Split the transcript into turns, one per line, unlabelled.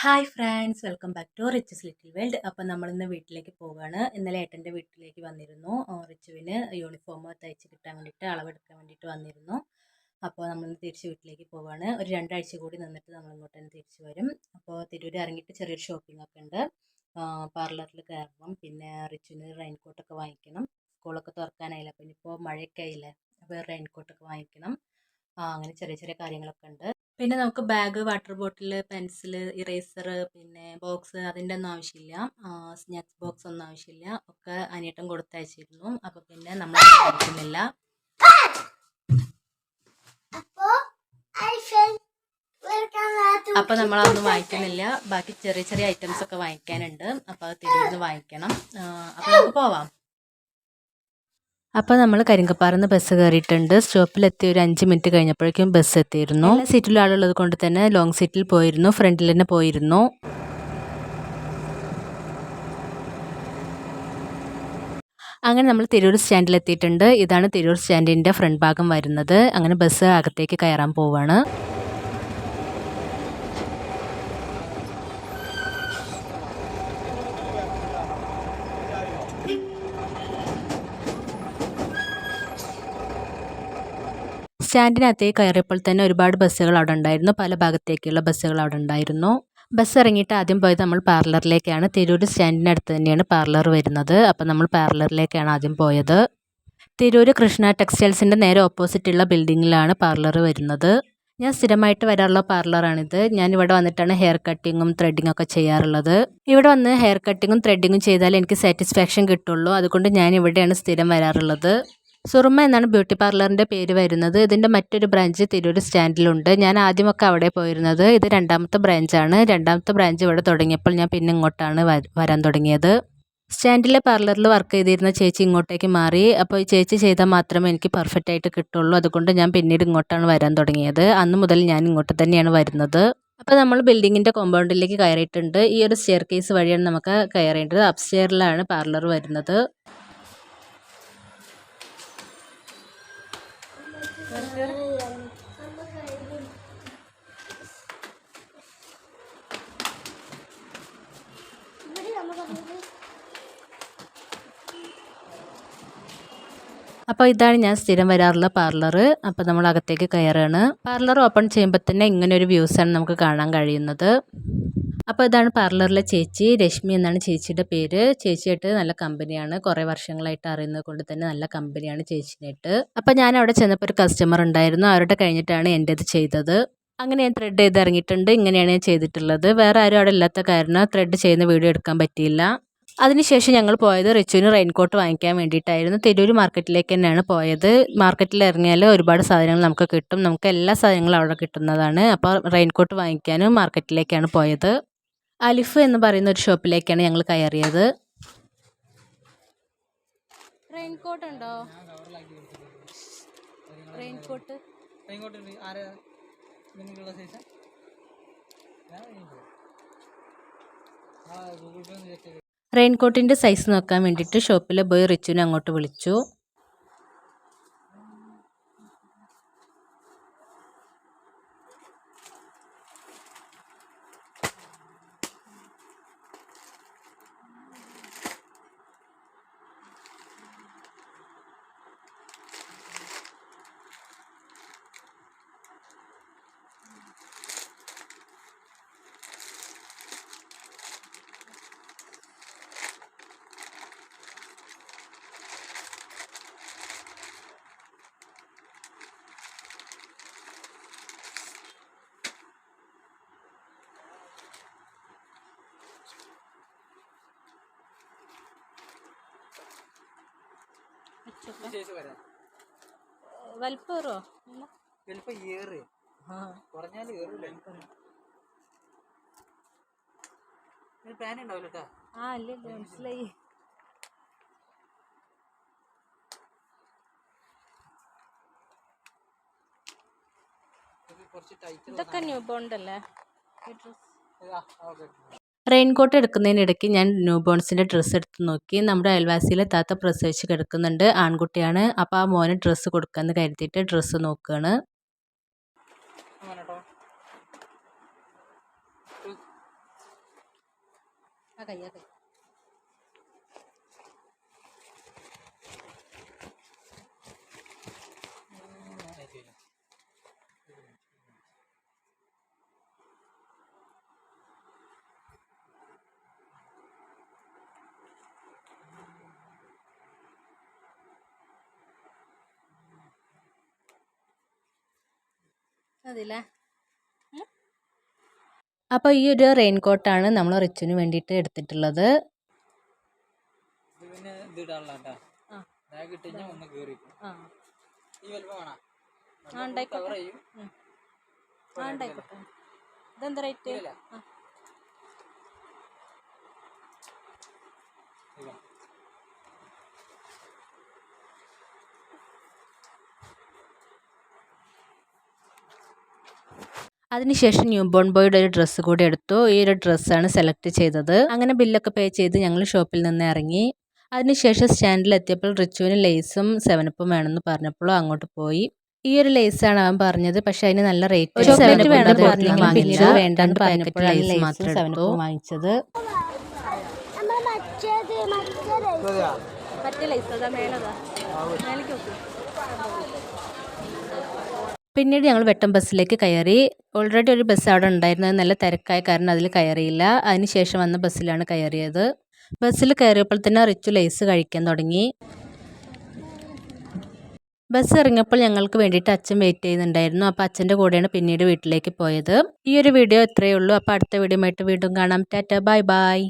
Hi friends welcome back to Riches little world അപ്പോൾ നമ്മളിന്ന് വീട്ടിലേക്ക് പോവുകയാണ് ഇന്നലെ ഏട്ടന്റെ വീട്ടിലേക്ക് വന്നിരുന്നു. റിച്ചുവിന് യൂണിഫോം തയ്ച്ച് കിട്ടാൻ വേണ്ടിയിട്ട് അളവെടുക്കാൻ വേണ്ടിയിട്ട് വന്നിരുന്നു. അപ്പോൾ നമ്മൾ തിരിച്ച് വീട്ടിലേക്ക് പോവുകയാണ് ഒരു രണ്ടാഴ്ച കൂടി നിന്നിട്ട് നമ്മൾ ഇങ്ങോട്ട് തന്നെ തിരിച്ച് വരും. അപ്പോൾ തിരൂർ ഇറങ്ങിയിട്ട് ചെറിയൊരു ഷോപ്പിംഗ് ഒക്കെ ഉണ്ട്. പാർലറിൽ കയറണം. പിന്നെ റിച്ചുവിന് റെയിൻകോട്ടൊക്കെ വാങ്ങിക്കണം. സ്കൂളൊക്കെ തുറക്കാനായില്ല. അപ്പം ഇനിയിപ്പോൾ മഴയൊക്കെ ആയില്ലേ. അപ്പോൾ റെയിൻകോട്ടൊക്കെ വാങ്ങിക്കണം. അങ്ങനെ ചെറിയ ചെറിയ കാര്യങ്ങളൊക്കെ ഉണ്ട്. പിന്നെ നമുക്ക് bag water bottle pencil eraser പിന്നെ ബോക്സ് അതിന്റെ ഒന്നും ആവശ്യമില്ല സ്നാക്സ് ബോക്സ് ഒന്നും ആവശ്യമില്ല. ഒക്കെ അനിയട്ടൻ കൊടുത്തയച്ചിരുന്നു. അപ്പോൾ പിന്നെ നമ്മൾ കഴിക്കുന്നില്ല. നമ്മൾ അതൊന്നും വാങ്ങിക്കുന്നില്ല. ബാക്കി ചെറിയ ചെറിയ ഐറ്റംസ് ഒക്കെ വാങ്ങിക്കാനുണ്ട്. അപ്പോൾ അത് തിരിഞ്ഞ് വാങ്ങിക്കണം. അപ്പോൾ നമുക്ക് പോവാം. അപ്പോൾ നമ്മൾ കരിങ്കപ്പാറന്ന് ബസ് കയറിയിട്ടുണ്ട് സ്റ്റോപ്പിലെത്തി ഒരു അഞ്ച് മിനിറ്റ് കഴിഞ്ഞപ്പോഴേക്കും ബസ് എത്തിയിരുന്നു. സീറ്റിലും ആളുള്ളത് കൊണ്ട് തന്നെ ലോങ് സീറ്റിൽ പോയിരുന്നു. ഫ്രണ്ടിൽ തന്നെ പോയിരുന്നു. അങ്ങനെ നമ്മൾ തിരൂർ സ്റ്റാൻഡിൽ എത്തിയിട്ടുണ്ട്. ഇതാണ് തിരൂർ സ്റ്റാൻഡിന്റെ ഫ്രണ്ട് ഭാഗം വരുന്നത്. അങ്ങനെ ബസ് അകത്തേക്ക് കയറാൻ പോവാണ്. സ്റ്റാൻഡിനകത്തേക്ക് കയറിയപ്പോൾ തന്നെ ഒരുപാട് ബസ്സുകൾ അവിടെ ഉണ്ടായിരുന്നു. പല ഭാഗത്തേക്കുള്ള ബസ്സുകൾ അവിടെ ഉണ്ടായിരുന്നു. ബസ് ഇറങ്ങിയിട്ട് ആദ്യം പോയത് നമ്മൾ പാർലറിലേക്കാണ്. തിരൂർ സ്റ്റാൻഡിനടുത്ത് തന്നെയാണ് പാർലർ വരുന്നത്. അപ്പം നമ്മൾ പാർലറിലേക്കാണ് ആദ്യം പോയത്. തിരൂർ കൃഷ്ണ ടെക്സ്റ്റൈൽസിന്റെ നേരെ ഓപ്പോസിറ്റുള്ള ബിൽഡിങ്ങിലാണ് പാർലർ വരുന്നത്. ഞാൻ സ്ഥിരമായിട്ട് വരാറുള്ള പാർലറാണിത്. ഞാൻ ഇവിടെ വന്നിട്ടാണ് ഹെയർ കട്ടിങ്ങും ത്രെഡിങ്ങും ഒക്കെ ചെയ്യാറുള്ളത്. ഇവിടെ വന്ന് ഹെയർ കട്ടിങ്ങും ത്രെഡിങ്ങും ചെയ്താൽ എനിക്ക് സാറ്റിസ്ഫാക്ഷൻ കിട്ടുള്ളൂ. അതുകൊണ്ട് ഞാൻ ഇവിടെയാണ് സ്ഥിരം വരാറുള്ളത്. സുറുമ എന്നാണ് ബ്യൂട്ടി പാർലറിന്റെ പേര് വരുന്നത്. ഇതിന്റെ മറ്റൊരു ബ്രാഞ്ച് തിരൂർ സ്റ്റാൻഡിലുണ്ട്. ഞാൻ ആദ്യമൊക്കെ അവിടെ പോയിരുന്നത് ഇത് രണ്ടാമത്തെ ബ്രാഞ്ചാണ്. രണ്ടാമത്തെ ബ്രാഞ്ച് ഇവിടെ തുടങ്ങിയപ്പോൾ ഞാൻ പിന്നെ ഇങ്ങോട്ടാണ് വരാൻ തുടങ്ങിയത്. സ്റ്റാൻഡിലെ പാർലറിൽ വർക്ക് ചെയ്തിരുന്ന ചേച്ചി ഇങ്ങോട്ടേക്ക് മാറി. അപ്പോൾ ഈ ചേച്ചി ചെയ്താൽ മാത്രമേ എനിക്ക് പെർഫെക്റ്റ് ആയിട്ട് കിട്ടുള്ളൂ. അതുകൊണ്ട് ഞാൻ പിന്നീട് ഇങ്ങോട്ടാണ് വരാൻ തുടങ്ങിയത്. അന്ന് മുതൽ ഞാൻ ഇങ്ങോട്ട് തന്നെയാണ് വരുന്നത്. അപ്പോൾ നമ്മൾ ബിൽഡിങ്ങിന്റെ കോമ്പൗണ്ടിലേക്ക് കയറിയിട്ടുണ്ട്. ഈ ഒരു സ്റ്റെയർ കേസ് വഴിയാണ് നമുക്ക് കയറേണ്ടത്. അപ്സ്റ്റെയറിലാണ് പാർലർ വരുന്നത്. അപ്പോൾ ഇതാണ് ഞാൻ സ്ഥിരം വരാറുള്ള പാർലർ അപ്പോൾ നമ്മൾ അകത്തേക്ക് കയറുകയാണ്. പാർലർ ഓപ്പൺ ചെയ്യുമ്പോൾ തന്നെ ഇങ്ങനെ ഒരു വ്യൂസാണ് നമുക്ക് കാണാൻ കഴിയുന്നത്. അപ്പോൾ ഇതാണ് പാർലറിലെ ചേച്ചി രശ്മി എന്നാണ് ചേച്ചിയുടെ പേര്. ചേച്ചിയായിട്ട് നല്ല കമ്പനിയാണ്. കുറേ വർഷങ്ങളായിട്ട് അറിയുന്നത് കൊണ്ട് തന്നെ നല്ല കമ്പനിയാണ് ചേച്ചിനായിട്ട്. അപ്പോൾ ഞാൻ അവിടെ ചെന്നപ്പോൾ ഒരു കസ്റ്റമർ ഉണ്ടായിരുന്നു. അവരുടെ കഴിഞ്ഞിട്ടാണ് എന്റേത് ചെയ്തത്. അങ്ങനെ ഞാൻ ത്രെഡ് ചെയ്ത് ഇറങ്ങിയിട്ടുണ്ട്. ഇങ്ങനെയാണ് ഞാൻ ചെയ്തിട്ടുള്ളത്. വേറെ ആരും അവിടെ ഇല്ലാത്ത കാരണം ത്രെഡ് ചെയ്യുന്ന വീഡിയോ എടുക്കാൻ പറ്റിയില്ല. അതിനുശേഷം ഞങ്ങൾ പോയത് റിച്ചുവിന് റെയിൻകോട്ട് വാങ്ങിക്കാൻ വേണ്ടിയിട്ടായിരുന്നു. തിരൂർ മാർക്കറ്റിലേക്ക് തന്നെയാണ് പോയത്. മാർക്കറ്റിൽ ഇറങ്ങിയാൽ ഒരുപാട് സാധനങ്ങൾ നമുക്ക് കിട്ടും. നമുക്ക് എല്ലാ സാധനങ്ങളും അവിടെ കിട്ടുന്നതാണ്. അപ്പോൾ റെയിൻകോട്ട് വാങ്ങിക്കാനും മാർക്കറ്റിലേക്കാണ് പോയത്. അലിഫ് എന്ന് പറയുന്ന ഒരു ഷോപ്പിലേക്കാണ് ഞങ്ങൾ കയറിയത്. റെയിൻകോട്ട് ഉണ്ടോ? റെയിൻകോട്ട്
ആരാ? നിങ്ങൾക്കുള്ള സൈസ്
റെയിൻകോട്ടിന്റെ സൈസ് നോക്കാൻ വേണ്ടിയിട്ട് ഷോപ്പിലെ ബോയ് റിച്ചുവിനെ അങ്ങോട്ട് വിളിച്ചു. വലിപ്പറോ
ഏറ് കുറഞ്ഞാൽ ഏറില്ല പ്ലാൻ ഉണ്ടാവില്ല
ആ ഇല്ല മനസ്സിലായി. ഇതൊക്കെ ന്യൂ ബോണ്ടല്ലേ റെയിൻകോട്ട് എടുക്കുന്നതിനിടയ്ക്ക് ഞാൻ ന്യൂ ബോൺസിന്റെ ഡ്രസ്സ് എടുത്ത് നോക്കി. നമ്മുടെ അയൽവാസിയിലെ താത്ത പ്രസവിച്ച് കിടക്കുന്നുണ്ട്. ആൺകുട്ടിയാണ്. അപ്പോൾ ആ മോന് ഡ്രസ്സ് കൊടുക്കാമെന്ന് കരുതിയിട്ട് ഡ്രസ്സ് നോക്കുകയാണ് ആ കൈ ആ അതില്ലേ അപ്പോൾ ഈ ഒരു റെയിൻ കോട്ടാണ് നമ്മൾ റിച്ചിന് വേണ്ടിയിട്ട് എടുത്തിട്ടുള്ളത്.
ഇത് പിന്നെ ഇത് ഇടാനുള്ള കേട്ടാ
ആ.
ബാഗ് ഇട്ട് കഴിഞ്ഞാൽ ഒന്ന് കയറി
ആ
ഈ വലുപ്പം വേണം
ആ, ഉണ്ടായിക്കോട്ടെ.
കവർ ചെയ്യും
ഉം. ആ ഉണ്ടായിക്കോട്ടെ ഇതെന്താ റേറ്റ്
ഇല്ല.
ആ
ഇല്ല.
അതിനുശേഷം ന്യൂ ബോൺ ബോയുടെ ഒരു ഡ്രസ്സ് കൂടി എടുത്തു. ഈ ഒരു ഡ്രസ്സാണ് സെലക്ട് ചെയ്തത്. അങ്ങനെ ബില്ലൊക്കെ പേ ചെയ്ത് ഞങ്ങൾ ഷോപ്പിൽ നിന്ന് ഇറങ്ങി. അതിനുശേഷം സ്റ്റാൻഡിൽ എത്തിയപ്പോൾ റിച്ചുവിന് ലേസും സെവനപ്പും വേണമെന്ന് പറഞ്ഞപ്പോൾ അങ്ങോട്ട് പോയി. ഈ ഒരു ആണ് അവൻ പറഞ്ഞത്. പക്ഷെ അതിന് നല്ല റേറ്റ് വേണ്ടെന്ന് പറഞ്ഞപ്പോൾ ലേസ് മാത്രം വാങ്ങിച്ചത്.
മറ്റേ
ലൈസ് അതാ മേലതാ. പിന്നീട് ഞങ്ങൾ വെട്ടം ബസ്സിലേക്ക് കയറി. ഓൾറെഡി ഒരു ബസ് അവിടെ ഉണ്ടായിരുന്നത് നല്ല തിരക്കായ കാരണം അതിൽ കയറിയില്ല. അതിനുശേഷം വന്ന ബസ്സിലാണ് കയറിയത്. ബസ്സിൽ കയറിയപ്പോൾ തന്നെ റിച്ചു ലേസ് കഴിക്കാൻ തുടങ്ങി. ബസ് ഇറങ്ങിയപ്പോൾ ഞങ്ങൾക്ക് വേണ്ടിയിട്ട് അച്ഛൻ വെയിറ്റ് ചെയ്യുന്നുണ്ടായിരുന്നു. അപ്പോൾ അച്ഛന്റെ കൂടെയാണ് പിന്നീട് വീട്ടിലേക്ക് പോയത്. ഈ ഒരു വീഡിയോ ഇത്രയേ ഉള്ളൂ. അപ്പോൾ അടുത്ത വീഡിയോ ആയിട്ട് വീണ്ടും കാണാം. Tata bye bye